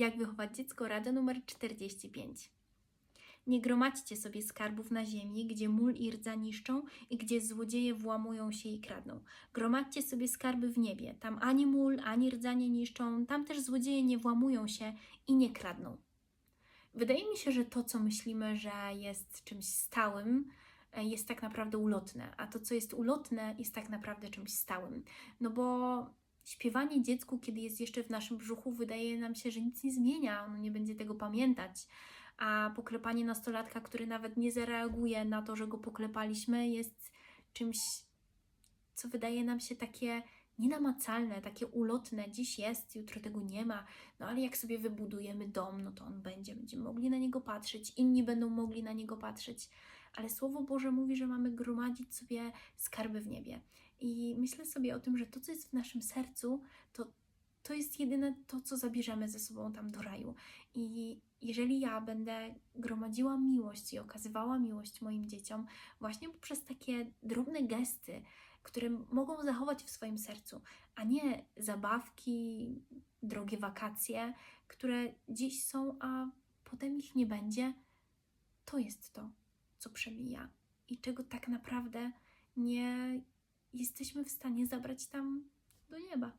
Jak wychować dziecko? Rada numer 45. Nie gromadźcie sobie skarbów na ziemi, gdzie mól i rdza niszczą i gdzie złodzieje włamują się i kradną. Gromadźcie sobie skarby w niebie. Tam ani mól, ani rdza nie niszczą, tam też złodzieje nie włamują się i nie kradną. Wydaje mi się, że to, co myślimy, że jest czymś stałym, e, jest tak naprawdę ulotne, a to, co jest ulotne, jest tak naprawdę czymś stałym. No bo śpiewanie dziecku, kiedy jest jeszcze w naszym brzuchu, wydaje nam się, że nic nie zmienia, ono nie będzie tego pamiętać. A poklepanie nastolatka, który nawet nie zareaguje na to, że go poklepaliśmy, jest czymś, co wydaje nam się takie nienamacalne, takie ulotne. Dziś jest, jutro tego nie ma. No ale jak sobie wybudujemy dom, no to on będzie, będziemy mogli na niego patrzeć, inni będą mogli na niego patrzeć. Ale Słowo Boże mówi, że mamy gromadzić sobie skarby w niebie. I myślę sobie o tym, że to, co jest w naszym sercu, to, to jest jedyne to, co zabierzemy ze sobą tam do raju. I jeżeli ja będę gromadziła miłość i okazywała miłość moim dzieciom właśnie poprzez takie drobne gesty, które mogą zachować w swoim sercu, a nie zabawki, drogie wakacje, które dziś są, a potem ich nie będzie, to jest to, co przemija i czego tak naprawdę nie jesteśmy w stanie zabrać tam do nieba.